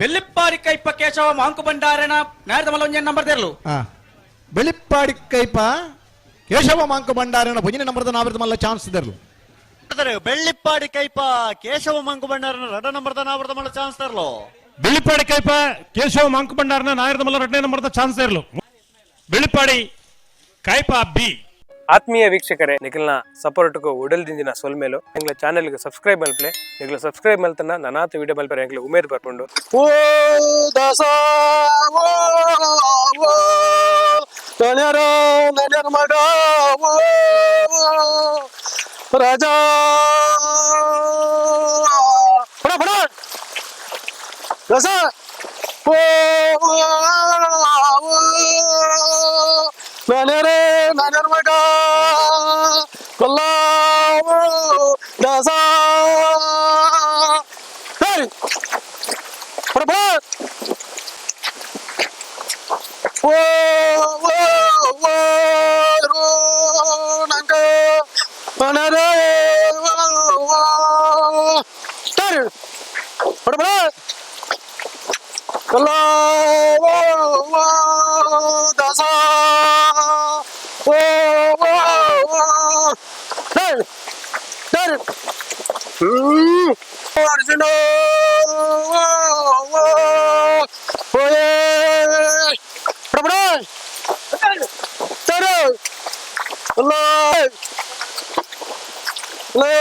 ಬೆಲ್ಲಿಪ್ಪಾರಿ ಕೈಪ Keshava Monk ಬಂಡಾರನ ನೇರದ ಒಂಜಿ number ತೆರಲು. ಆ ಬೆಳಿಪ್ಪಾಡಿ ಕೈಪ ಕೇಶವ ಮಾಂಕು ಭಂಡಾರನ ಭಜನೆ ನಂಬರ್ದ ನಾವರ್ದ ಮಲ್ಲ ಚಾನ್ಸ್ ತೆರಲು. ಬೆಳ್ಳಿಪ್ಪಾಡಿ ಕೈಪ ಕೇಶವ ಮಂಕು ಬಂಡಾರನ ರಡ ನಂಬರ್ದ ನಾವರ್ದ ಮಲ್ಲ ಚಾನ್ಸ್ ತೆರಲು. ಬೆಳ್ಳಿಪ್ಪಾಡಿ ಕೈಪ ಕೇಶವ ಮಂಕು ಭಂಡಾರನ ನಾಯರದ ಮಲ್ಲ ನಂಬರ್ದ ಚಾನ್ಸ್ ಇರಲು ಬೆಳ್ಳಿಪ್ಪಾಡಿ ಕೈಪ ಬಿ. ಆತ್ಮೀಯ ವೀಕ್ಷಕರೇ, ನಿಖಿಲ್ನ ಸಪೋರ್ಟ್ಗೂ ಉಡಲ್ದಿಂದಿನ ಸೊಲ್ಮೇಲು ಎಂಗ್ಲ ಚಾನೆಲ್ಗೆ ಸಬ್ಸ್ಕ್ರೈಬ್ ಮಲ್ಪಲೆ ನಿಖಿಲ್ ಸಬ್ಸ್ಕ್ರೈಬ್ ಮಲ್ತನ ನನಾತ ವಿಡಿಯೋ ಮಲ್ಪರೆ ಎಂಗ್ಲ ಉಮೇದ್ ಬರ್ಕೊಂಡು. ಓ ದಾಸ ಮಗ ರಾಜ. ದಾಸ, ಓ ನನ್ಯರ ನನ್ಯರ ಮಗ ಕೊಲ್ಲ ದಾಸ ಹೇ ಬಡ ಬಡ ಓ ಓ ಓ ರೋ ತಾರೆ ತಾರೆ ಹ್ಮ್ ಅರ್ಜುನ ಓ ಓ ಓಯೇ ಬಡ ಬಡ ತಾರೆ ಅಲ್ಲ ಲೇ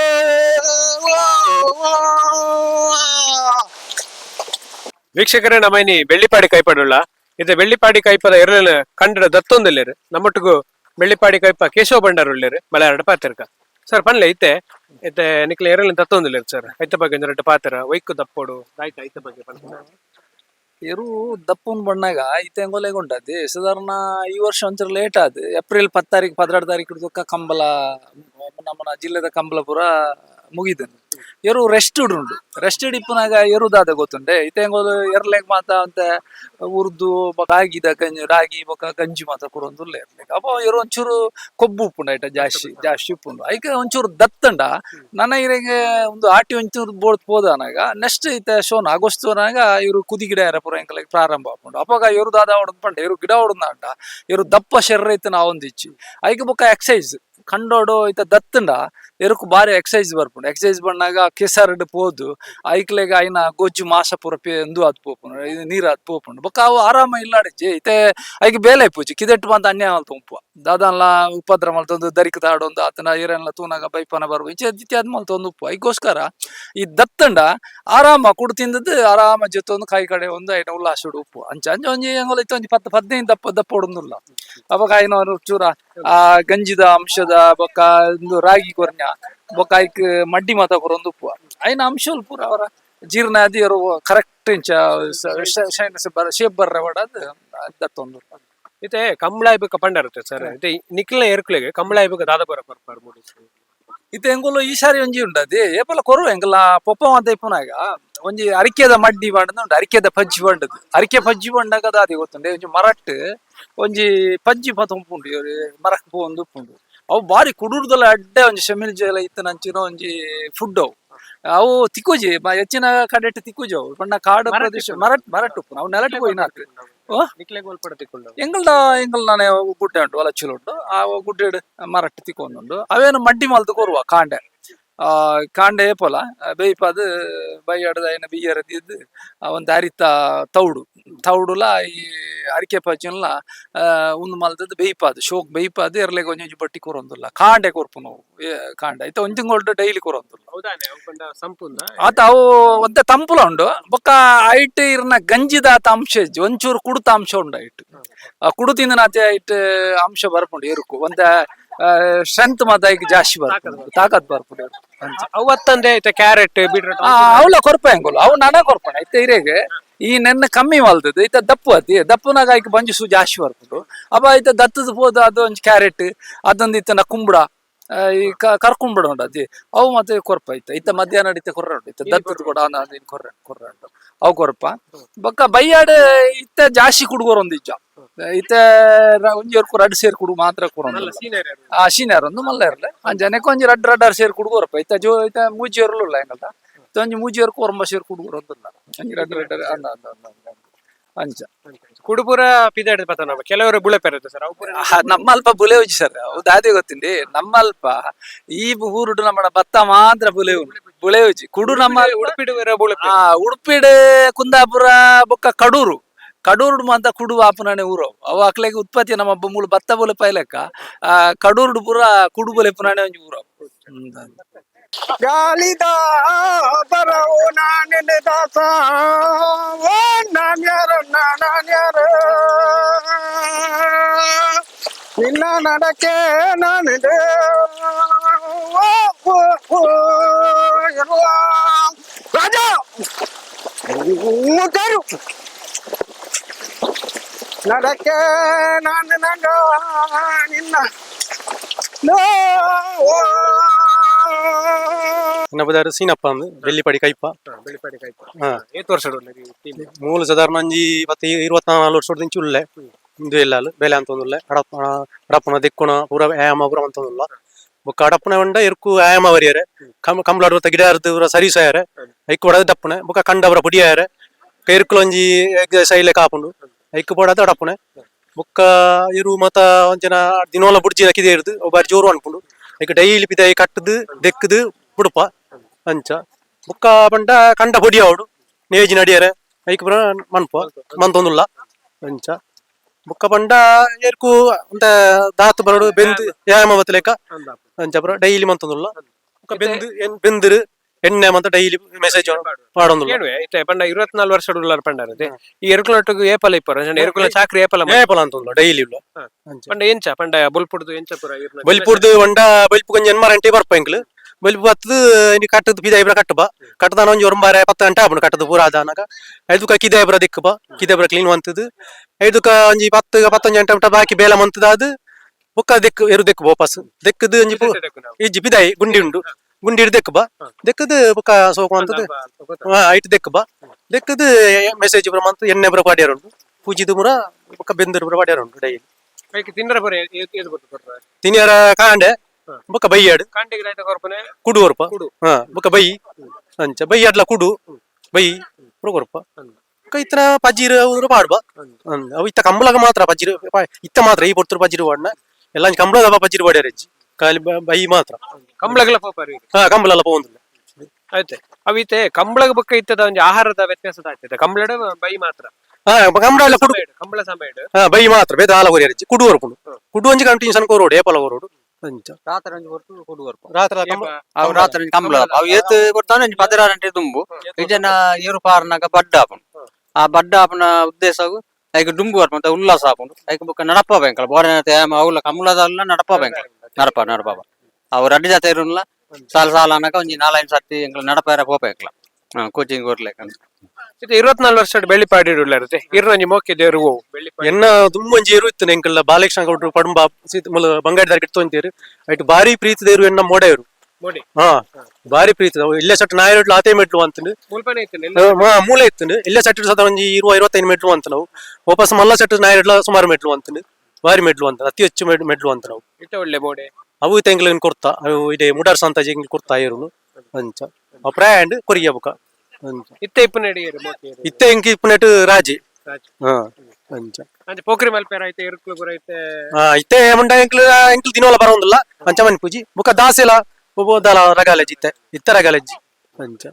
ಓ ಓ ವೀಕ್ಷಕರೇ ನಮ್ಮನಿ ಬೆಳ್ಳಿಪಾಡಿ ಕೈಪಡುಳ್ಳ ಇದು ಬೆಳ್ಳಿಪಾಡಿ ಕೈಪದ ಎರಲ ಕಂಡ ದತ್ತೊಂದಿಲ್ಲೇರು ನಮ್ಮೊಟ್ಟಿಗೂ ಬೆಳ್ಳಿಪಾಡಿ ಕೈಪ ಕೇಶವ ಭಂಡಾರ ಉಳ್ಳೇರು ಬಲ ಎರಡು ಪಾತಿರ್ಕ ಸರ್ ಪನ್ಲೆ ಐತೆ. ಐತೆ ನಿಕ್ಲ ಏರಲ್ಲಿ ತತ್ತೊಂದಿಲ್ಲ ಸರ್ ಐತ ಬಗ್ಗೆ ಒಂದು ರೆಟ್ಟು ಪಾತ್ರ. ವೈಕು ದಪ್ಪೋಡು ಆಯ್ತು, ಐತ ಬಗ್ಗೆ. ಎರು ದಪ್ಪನ್ ಬಣ್ಣಾಗ ಐತೆ ಎಂಗೋಲೆಗ್ ಉಂಟది ಸಾಧಾರಣ ಈ ವರ್ಷ ಒಂಚೂರು ಲೇಟ್ ಆದ್. ಏಪ್ರಿಲ್ ಪತ್ತಾರೀಕು ಪದ್ರಾಡ್ ತಾರೀಕು ಹಿಡ್ದಕ್ಕ ಕಂಬಲ, ನಮ್ಮ ಜಿಲ್ಲೆದ ಕಂಬಲ ಪೂರ ಮುಗಿದನು ಎರು ರೆಸ್ಟ್ ಉಂಡು ರೆಸ್ಟ್ ಇಪ್ಪನಾಗ ಎರುದಾದ ಗೊತ್ತುಂಡೆ ಇತ್ತೆ ಎಂಗೋಲು ಎರ್ಲೆಗ್ ಮಾತ ಅಂತ ಉರ್ದು ರಾಗಿದ ಗಂಜಿ ರಾಗಿ ಬೊಕ ಗಂಜಿ ಮಾತ ಕೊರೊಂದುಲ್ಲ ಎರ್ಲೆಗ್ ಅಪ್ಪ ಎರು ಒಂಚೂರು ಕೊಬ್ಬು ಉಪ್ಪುಂಡ ಐಟ ಜಾಸ್ತಿ ಜಾಸ್ತಿ ಉಪ್ಪುಂಡು ಐಕೆ ಒಂಚೂರು ದತ್ತಂಡ ನನ್ನ ಇರೆಗೆ ಒಂದು ಆಟಿ ಒಂಚೂರು ಬೋಡ್ ಪೋದನಾಗ ನೆಕ್ಸ್ಟ್ ಐತೆ ಶೋನ್ ಆಗಸ್ಟ್ನಾಗ ಇವರು ಕುದಿ ಗಿಡ ಯಾರ ಪುರ ಎಂಕಲೆಗ್ ಪ್ರಾರಂಭ ಆಪುಂಡು ಅಪ್ಪಾಗ ಇವರು ದಾದ ಹೊಡೆದ್ ಪಂಡ ಇವರು ಗಿಡ ಹೊಡೆದ ಇವರು ದಪ್ಪ ಶರೀರ ಇತ್ತು ನಾವು ಒಂದಿಚ್ಚಿ. ಐಕೆ ಬೊಕ್ಕ ಎಕ್ಸೈಸ್ ಕಂಡೋಡು ಐತ ದತ್ತಂಡ ಎರುಕು ಬಾರಿ ಎಕ್ಸೈಸ್ ಬರ್ಪುಂಡು ಎಕ್ಸೈಸ್ ಬಂದಾಗ ಕೆಸರ್ಡ್ ಪೋದು, ಐಕ್ಲೆಗ ಐನ ಗೊಜ್ಜು ಮಾಸ ಪೂರ ಎಂದು ಅದ್ ಪೋಪುಂಡು ಇದು ನೀರ್ ಅದ್ ಪೋಪುಂಡು. ಬೊಕ್ಕ ಅವು ಆರಾಮ ಇಲ್ಲಾಡಿಜ್ಜಿ ಐತೆ ಐಕೆ ಬೇಲೆ ಪೂಜಿ ಕಿದೆಟ್ಟು ಬಂದ ಅನ್ಯ ಮಲ್ತು ಉಂಪು ದಾದಾನ್ಲ ಉಪದ್ರ ಮಲ್ತೊಂದು ದರಿಕ ತಾಡೊಂದು ಆತನ ಏರೆಲ್ಲ ತೂನಾಗ ಬೈಪನ ಬರ್ಬು ಇಚ್ಚೆ ಅದ್ ಮಲ್ತೊಂದು ಉಪ್ಪು. ಐಗೋಸ್ಕರ ಈ ದತ್ತಂಡ ಆರಾಮ ಕುಡು ತಿಂದದ್ದು, ಆರಾಮ ಜೊತ್ತೊಂದು ಕಾಯಿ ಕಡೆ ಒಂದು ಐನ ಉಲ್ಲಾಸುಡು ಉಪ್ಪು ಅಂಚ ಅಂಚ ಒಂಜಿ ಎಂಗೊಲ ಇತ್ತು, ಒಂಜಿ ಪತ್ತು ಹದಿನೈದು ದಪ್ಪ ದಪ್ಪ ಹೊಡೊಂದುಲ್ಲ. ಅವಾಗ ಚೂರ ಆ ಗಂಜಿದ ಅಂಶದ ಬೊಕ್ಕ ಒಂದು ರಾಗಿ ಕೊರ್ನ್ಯ ಬೊಕ್ಕ ಐಕ್ ಮಡ್ಡಿ ಮಾತ ಒಂದು ಉಪ್ಪು. ಐನ ಅಂಶಲ್ ಪೂರ ಅವರ ಜೀರ್ಣ ಅವರು ಕರೆಕ್ಟ್ ಇಂಚ ಶೇಪ್ ಬರ್ರೆ ಹೊಡದ್ ದತ್ತೊಂದು ಇತ್ತೆ ಕಂಬಳ ಐಬೇಕ ಪಂಡ ಇರುತ್ತೆ ಸರ್. ಇತ್ತೆ ನಿಕ್ಲ ಏರ್ಕ್ಲೆಗೆ ಕಂಬಳ ಐಬೇಕ ದಾದ ಬರ ಬರ್ಪಾರ್ ಮೂಡಿ ಇತ್ತೆ ಎಂಗುಲು ಈ ಸಾರಿ ಒಂಜಿ ಉಂಡದಿ. ಏಪಲ ಕೊರು ಹೆಂಗಲ್ಲ ಪೊಪ್ಪ ಮಾತ ಇಪ್ಪನಾಗ ಒಂಜಿ ಅರಿಕೆದ ಮಡ್ಡಿ ಬಂಡದ ಉಂಟು ಅರಿಕೆದ ಪಜ್ಜಿ ಬಂಡದು. ಅರಿಕೆ ಪಜ್ಜಿ ಬಂಡಾಗ ದಾದಿ ಗೊತ್ತುಂಡೆ. ಒಂಜಿ ಮರಟ್ ಒಂಜಿ ಪಜ್ಜಿ ಪತ ಉಂಪುಂಡು ಇವ್ರು ಮರಕ್ ಪೋ ಒಂದು ಉಪ್ಪುಂಡು ಅವು ಬಾರಿ ಕುಡೂರದಲ್ಲ ಅಡ್ಡೆ ಒಂಜಿ ಶಮಿಲ್ ಜಲ ಇತ್ತು ಅಂಚಿನ ಒಂಜಿ ಫುಡ್ ಅವು. ಅವು ತಿಕ್ಕುಜಿ ಹೆಚ್ಚಿನ ಕಡೆಟ್ ತಿಕ್ಕುಜಿ ಅವು. ಪಂಡ ಕಾಡು ಪ್ರದೇಶ ಮರಟ್ ಮರಟ್ ಉಪ್ಪು. ಅವು ನೆಲಟ್ ಹೋಗಿ ನಾಕ್ ಎಂಗಲ್ದ ಎಂಗಲ್ ನಾನೇ ಗುಡ್ಡೆ ಉಂಟು ಒಲಚುಲು ಉಂಟು ಆ ಗುಡ್ಡೆ ಮರಟ್ ತಿಕ್ಕೊಂಡುಂಡು ಅವೇನು ಮಡ್ಡಿ ಮಲ್ತು ಕೊರುವ ಕಾಂಡೆ. ಕಾಂಡೆ ಏಪಲ ಬೇಯ್ಪದ್ ಬೈಯಡ್ದ ಏನ ಆ ಒಂದು ಅರಿತ ತೌಡು. ತೌಡುಲ ಈ ಅರಿಕೆ ಪಜ್ಜನ್ಲ ಒಂದು ಮಲ್ತದ್ದು ಬೇಯ್ಪದ್ ಶೋಕ್ ಬೇಯ್ಪದ್ ಎರ್ಲೆಗ್ ಒಂಜಿ ಬಟ್ಟಿ ಕೊರೊಂದುಲ್ಲ. ಕಾಂಡೆ ಕೊರ್ಪು ನಾವು ಕಾಂಡೆ. ಐತ ಒಂಜಿಂಗೊಳ್ಡು ಡೈಲಿ ಕೊರೊಂದುಲ್ಲ. ಆತ ಅವು ಒಂದೆ ತಂಪುಲ ಉಂಡು. ಬೊಕ್ಕ ಐಟ್ ಇರ್ನ ಗಂಜಿದ ಆತ ಅಂಶ ಒಂಚೂರು ಕುಡುತ ಅಂಶ ಉಂಡು ಐಟ್. ಆ ಕುಡುತಿಂದ ಆತ ಐಟ್ ಅಂಶ ಬರ್ಪುಂಡು ಎರುಕು ಒಂದ ಸ್ಟ್ರೆಂತ್ ಮಾತಾಯ್ ಈಗ ಜಾಸ್ತಿ ಬರ್ತದೆ ತಾಕತ್ ಬರ್ಬೋದು ಎರುಕು. ಅವತ್ತಂದೆ ಐತೆ ಕ್ಯಾರೆಟ್ ಬೀಟ್ರೂಟ್ ಅವಳ ಕೊರ್ಪ ಹೆಂಗಲ್ಲ ಅವು ನನ ಕೊರ್ಪಣ ಐತೆ ಇರೆಗೆ ಈ ನೆನ್ನ ಕಮ್ಮಿ ಮಲ್ತದ್ದು ಈತ ದಪ್ಪು ಅತಿ. ದಪ್ಪನಾಗ ಐಕ್ ಬಂಜಿಸು ಜಾಸ್ತಿ ಬರ್ಬೋದು ಅಪ್ಪ ಈತ ದತ್ತದ ಹೋದ ಅದು ಒಂಜಿ ಕ್ಯಾರೆಟ್ ಅದೊಂದು ಇತ್ತನ ಕುಂಬಳ ಆ, ಈ ಕ- ಕರ್ಕೊಂಬಿಡ ಉಂಟು ಅದಿ ಅವು ಮತ್ತೆ ಕೊರ್ಪ ಐತೆ ಇತ್ತ ಮಧ್ಯಾಹ್ನ ಇತ್ತ ಕೊರ ಉಂಟು. ಇತ್ತ ದತ್ತದ ಕೂಡ ಕೊರ ಕೊರ್ರೆ ಕೊರ್ರೆ ಅವು ಕೊರ್ಪ. ಬೊಕ್ಕ ಬೈಯಾಡ ಇತ್ತ ಜಾಸ್ತಿ ಕುಡುಗೋರು ಒಂದು ಇಜ್ಜ ಇತ್ತ ಒಂಜಿ ಅವ್ರು ರಡ್ ಸೇರ್ ಕುಡು ಮಾತ್ರ ಕೊರೊಂದು ಸೀನಿಯರ್ ಆ ಸೀನಿಯರ್ ಒಂದು ಮಲ್ಲ ಇರ್ಲೆ. ಅಂಜನೆಕ್ ಒಂಜಿ ರಡ್ ರಡ್ಡಾರ್ ಸೇರ್ ಕುಡುಗೋರಪ್ಪ ಇತ್ತ ಜೋ ಇತ್ತ ಮೂಜಿ ಇರ್ಲಿಲ್ಲ ಹೆಂಗಲ್ದ ಇತ್ತ ಒಂಜಿ ಮೂಜಿಯರ್ಕು ಒಂಬಶೇರ್ ಕುಡುಗುರು ಅಂತಲ್ಲ ಒಂಜಿ ರೆಡ್ಡೆ ರೆಡ್ಡೆ ಅಂದ ಅಂದ. ಅಂಚ ಕುಡುಪುರ ಪಿದಾಡ್ ಪತನ ಕೆಲವರು ಬುಳೆ ಪೆರತ್ತೆ ಸರ್ ಆ, ನಮ್ಮ ಅಲ್ಪ ಬುಲೆ ಉಜ್ಜಿ ಸರ್. ಹೌದು ಅದೇ ಗೊತ್ತಿಂಡಿ ನಮ್ಮ ಅಲ್ಪ ಈ ಊರುಡು ನಮ್ಮ ಭತ್ತ ಮಾತ್ರ ಬುಲೆ ಬುಳೆ ಕುಡು ನಮ್ಮ ಉಡುಪಿಡು ಆ ಉಡುಪಿಡ್ ಕುಂದಾಪುರ ಬೊಕ್ಕ ಕಡೂರು. ಕಡೂರು ಅಂತ ಕುಡು ಆಪುನಾನೆ ಊರು ಅವು ಅಕ್ಲೆಗೆ ಉತ್ಪತ್ತಿ ನಮ್ಮ ಒಬ್ಬ ಮೂಲ ಭತ್ತ ಬೋಲೆ ಪೈಲೆಕ್ಕ ಆ ಕಡೂರು ಪುರ ಕುಡು ಬೋಲೆ ಪುನಾನೆ ಒಂಜಿ ಊರು ಗಾಳಿದ ಬರವು ನಾನಿನ ದಾಸ ಓ ನಾನ್ಯಾರ ನಾನ್ಯಾರ ನಿನ್ನ ನಡಕೆ ನಾನಿದೆ ಓ, ಓ, ಓ, ಇರುವ ರಾಜ ಮುಖರು ನಡಕೆ ನಾನು ನಂಗ ನಿನ್ನ ನೋ ನಮ್ಮದಾರು ಸೀನಪ್ಪ ಅಂದು ಬೆಳ್ಳಿಪಡಿ ಕೈಪ ಬೆಳ್ಳಿಪಾಡಿ ಕೈಪ ಹಾ. ಏತ್ ವರ್ಷ ಟೀಮ್ ಮೂಲ ಸಾಧಾರಣ ಒಂಜಿ ಪತ್ತು ಇರುವತ್ನಾಲ್ಕು ವರ್ಷದ ಇಂಚು ಉಳ್ಳೆ ಇಂದು ಇಲ್ಲ ಬೆಲೆ ಅಂತ ಒಂದುಲ್ಲೆ ಅಡಪ್ಪನ ಅಡಪ್ಪನ ದಿಕ್ಕುಣ ಪೂರ ಆಯಾಮ ಪೂರ ಅಂತ ಒಂದುಲ್ಲ ಬೊಕ್ಕ ಅಡಪ್ಪನ ಉಂಡ ಎರ್ಕು ಆಯಾಮ ವರಿಯರೆ ಕಂ ಕಂಬಳ ಗಿಡ ಅರ್ದು ಪೂರ ಸರೀಸ್ ಆಯರೆ ಐಕ್ ಒಡದ ದಪ್ಪನೆ ಬೊಕ್ಕ ಕಂಡವರ ಪುಡಿ ಆಯರೆ ಕೈರ್ಕುಲ ಒಂಜಿ ಸೈಲೆ ಕಾಪುಂಡು ಐಕ್ ಪೋಡದ ಅಡಪ್ಪನೆ ಬೊಕ್ಕ ಇರು ಮತ ಒಂಜನ ದಿನೋಲ ಬುಡ್ಜಿ ಕಿದೆ ಇರ್ದು ಒಬ್ಬರು ಜೋರು ಅನ್ಪುಂಡು ಐಕ್ ಡೈಲಿ ಪಿದಾಯಿ ಕಟ್ಟದು ದೆಕ್ಕದು ಬುಡುಪ, ಅಂಚ. ಬುಕ್ಕ ಪಂಡ ಕಂಡ ಪೊಡಿ ಅವಡು ನೇಜಿ ನಡಿಯರೆ ಐಕ್ ಪುರ ಮನ್ಪ ಮಂತೊಂದುಲ್ಲ ಅಂಚ. ಬುಕ್ಕ ಪಂಡ ಏರ್ಕು ಅಂತ ದಾತು ಬರಡು, ಬೆಂದು, ವ್ಯಾಯಾಮ ಬತ್ತಲೇಕ ಅಂಚ ಪುರ ಡೈಲಿ ಮಂತೊಂದುಲ್ಲ. ಬೆಂದು ಎನ್ ಬೆಂದಿರು ಎಣ್ಣೆ ಮಂತ ಡೈಲಿ ಮೆಸೇಜ್ ಇತ್ತೆ ಪಂಡ ಇರುವತ್ನಾಲ್ ವರ್ಷ ಉಳ್ಳಾರ ಇದೆ ಈ ಎರುಕುಲೊಟ್ಟಿಗೆ ಏಪಲ ಇಪ್ಪರ ಎರುಕುಲ ಚಾಕ್ರಿ ಏಪಲ ಡೈಲಿ ಇಲ್ಲ ಹಾ. ಅಂಚ. ಪಂಡ ಎಂಚ ಪಂಡ ಬುಲ್ಪುಡ್ದು ಎಂಚ ಪುರ ಇರ್ನ ಬಲ್ಪುರ್ದು ಒಂಡ ಬಲ್ಪು ಕೊಂಚ ಎನ್ಮಾರಂಟಿ ಬರ್ಪ ಎಂಕ್ಲು. ಬಲ್ಪು ಹತ್ತದು ಇನ್ನು ಕಟ್ಟದು ಪಿದ ಇಬ್ರ ಕಟ್ಟಬ ಕಟ್ಟದಾನ ಒಂಜಿ ಒಂಬಾರೆ ಪತ್ತು ಗಂಟೆ ಆಪುಂಡು ಕಟ್ಟದು ಪೂರ ಆದಾನಾಗ. ಐದುಕ ಕಿದೆ ಇಬ್ರ ದಿಕ್ಕಬ ಕಿದೆ ಇಬ್ರ ಕ್ಲೀನ್ ಮಂತದು ಐದುಕ ಒಂಜಿ ಪತ್ತು ಪತ್ತೊಂಜಿ ಗಂಟೆ ಮಟ್ಟ ಬಾಕಿ ಬೇಲ ಮಂತದ ಅದು ಬುಕ್ಕ ದಿಕ್ಕು ಎರು ದಿಕ್ಕು ವಾಪಸ್ ದಿಕ್ಕದು ಒಂಜಿ ಇಜ್ಜಿ ಪಿದಾಯಿ ಗುಂಡಿ ಉಂಡು. ಗುಂಡಿ ಹಿಡ್ದು ಬಾ. ದೆಕ್ಕದು ಅಂತದು ಹಾ ಐಟ್ ದೆಕ್ಕಬ ದೆಕ್ಕದು ಮೆಸೇಜ್ ಮಂತ್ ಎಣ್ಣೆ ಬರ ಪಾಡ್ಯಾರ ಉಂಟು. ಪೂಜಿದು ಮುರ ಬೊಕ ಬೆಂದರು ಬರ ಪಾಡ್ಯಾರ ಉಂಟು ಡೈಲಿ. ಏದು ತಿನಿಯರ ಕಾಂಡೆ ಬುಕ್ಕ ಬೈಯಾಡ್ ಕೊರ್ಪನೆ ಕುಡು ಕೊರಪ ಹಾ ಬೊಕ ಬೈ. ಅಂಚ ಬೈ ಅಡ್ಲ ಕುಡು. ಬೈ ಪುರ ಕೊರಪ ಪಜ್ಜಿರು ಪಾಡ್ಬ ಅಂದ್ ಅವು ಇತ್ತ ಕಂಬಳಗ ಮಾತ್ರ ಪಜ್ಜಿರು ಇತ್ತ ಮಾತ್ರ ಈ ಪೊರ್ತರು ಪಜ್ಜಿರು ಪಾಡ್ನ. ಎಲ್ಲ ಕಂಬಳದ ಪಜ್ಜಿರು ಪಾಡ್ಯಾರ ಅಜ್ಜಿ ಖಾಲಿ ಬ- ಬೈ ಮಾತ್ರ. ಕಂಬಳಗಳ ಪೋಪಾರಿ ಹಾ ಕಂಬಳ ಎಲ್ಲ ಪೋಂದಿಲ್ಲ ಆಯ್ತೆ ಅವಿತೆ ಕಂಬಳಗ ಬಕ್ಕ ಇತ್ತದ ಒಂಜಿ ಆಹಾರದ ವ್ಯತ್ಯಾಸದ ಆಯ್ತದ ಕಂಬಳಡ ಬೈ ಮಾತ್ರ. ಹಾ ಕಂಬಳ ಎಲ್ಲ ಕುಡು ಸಮಯಡ್, ಕಂಬಳ ಸಮಯಡ್ ಹಾ ಬೈ ಮಾತ್ರ. ಬೇದ ಹಾಲ ಕೊರಿ ಅಜ್ಜಿ ಕುಡು ಹೊರಪುಂಡು ಕುಡು ಒಂಜಿ ಕಂಟಿನ್ಯೂಸ್ ಅನ್ಕೋ ರೋಡ್ ಏಪಲ ರೋಡ್. ಅಂಚ. ರಾತ್ರಿ ಒಂಜಿ ಹೊರ್ತು ಕೊಡುವರು ರಾತ್ರಿ ಕಂಬಳ ಅವು ರಾತ್ರಿ ಒಂಜಿ ಕಂಬಳ ಅವು ಏತ್ ಕೊಡ್ತಾನೆ ಒಂಜಿ ಪದಿನಾರು ಗಂಟೆ ತುಂಬು ಇಜನ ಏರು ಪಾರ್ನಾಗ ಬಡ್ಡ ಆಪುಂಡು ಆ ಬಡ್ಡ ಆಪನ ಉದ್ದೇಶವು ಐಕ್ ಡುಂಬು ಬರ್ಪಂತ ಉಲ್ಲಾಸ ಆಪುಂಡು ಐಕ್ ಬುಕ್ಕ ನಡಪ ಬೆಂಕಲ ಬೋರೆ ಅವ್ಲ ಕಮಲದಲ್ಲ ನಡಪ ಬೆಂಕಲ ನಡಪ ನಡಪ ಅವು ರಡ್ಡು ಜಾತೆ ಇರುನ್ಲ ಸಾಲ ಸಾಲ ಅನ್ನಕ ಒಂಜಿ ನಾಲೈನ್ ಸರ್ತಿ ಎಂಕ್ಲ ನಡಪ ಪೋಪೆಂಕ್ಲ ಕೋಚಿಂಗ್ ಕೊರ್ಲೇಕ ಇದು ಇರುವತ್ನಾಲ್ಕು ವರ್ಷ ಬೆಳ್ಳಿಪಾಡಿ ಇರುತ್ತೆ. ಇರ್ನ ಒಂಜಿ ಮೋಕೆ ದೇವ್ರು ಹೋವು ಬೆಳ್ಳಿಪಾಡಿ ಎನ್ನ ದುಮ್ಮಂಜಿ ಇರುತ್ತೆ ಏರು ಇತ್ತು ಎಂಕಲ್ಲ ಬಾಲಕೃಷ್ಣ ಗೌಡ್ರು ಪಡುಂಬ ಸೀತ ಮುಲ ಬಂಗಾಡಿ ದಾರಿ ಇಡ್ತೊಂತೀರು ಐಟ್ ಬಾರಿ ಪ್ರೀತಿ ದೇರು ಎನ್ನ ಮೋಡ ಮೋಡಿ. ಹಾ ಬಾರಿ ಪ್ರೀತಿ. ಅವು ಸಟ್ ನಾ ನಾಯರು ಆತೆ ಮೆಟ್ಲು ಅಂತ ಮೂಲ ಇತ್ತು ಇಲ್ಲೇ ಸಟ್ ಸದ ಒಂಜಿ ಇರುವ ಇರುವತ್ತೈದು ಮೆಟ್ಲು ಅಂತ ನಾವು ವಾಪಸ್ ಮಲ್ಲ ಸಟ್ ನಾಯರ್ಲ ಸುಮಾರು ಮೆಟ್ಲು ಬಾರಿ ಮೆಡ್ಲು ಅಂತ ಅತಿ ಹೆಚ್ಚು ಮೆಡ್- ಮೆಡ್ಲು ಅಂತ ನಾವು. ಇಟ್ಟ ಒಳ್ಳೆ ಬೋಡೆ. ಅವು ತೆಂಗ್ಲಿನ ಕೊಡ್ತಾ ಅವು ಇದೇ ಮುಡಾರ್ ಅಂತ ಜಿಂಗ್ ಕೊಡ್ತಾ ಇರುನು. ಅಂಚ. ಪ್ರಾಯಂಡ್ ಕೊರಿಯ ಬುಕ ಅಂಚ. ಇತ್ತೆ ಇಪ್ಪು ನಡಿ ಮೋಕೆ ಇತ್ತೆ ಎಂಕಿ ಇಪ್ಪನೆಟ್ ರಾಜಿ. ಹಾ ಅಂಚ. ಅಂಚೆ ಪೋಖ್ರಿ ಮಲ್ಪೇರ ಐತೆ ಇರುಕ್ಲು ಐತೆ. ಆ ಇತ್ತೆ ಮುಂಡ ಎಂಕ್ಲು ಎಂಕ್ಲು ದಿನವಲ್ಲ ಬರೋದಿಲ್ಲ. ಅಂಚ ಮನ್ ಪೂಜಿ. ಬುಕ ದಾಸೆಲ ಒಬ್ಬ ದಲ ರಗಾಲೆಜಿ ಇತ್ತೆ. ಇತ್ತ ರಗಾಲೆಜ್ ಅಂಚ.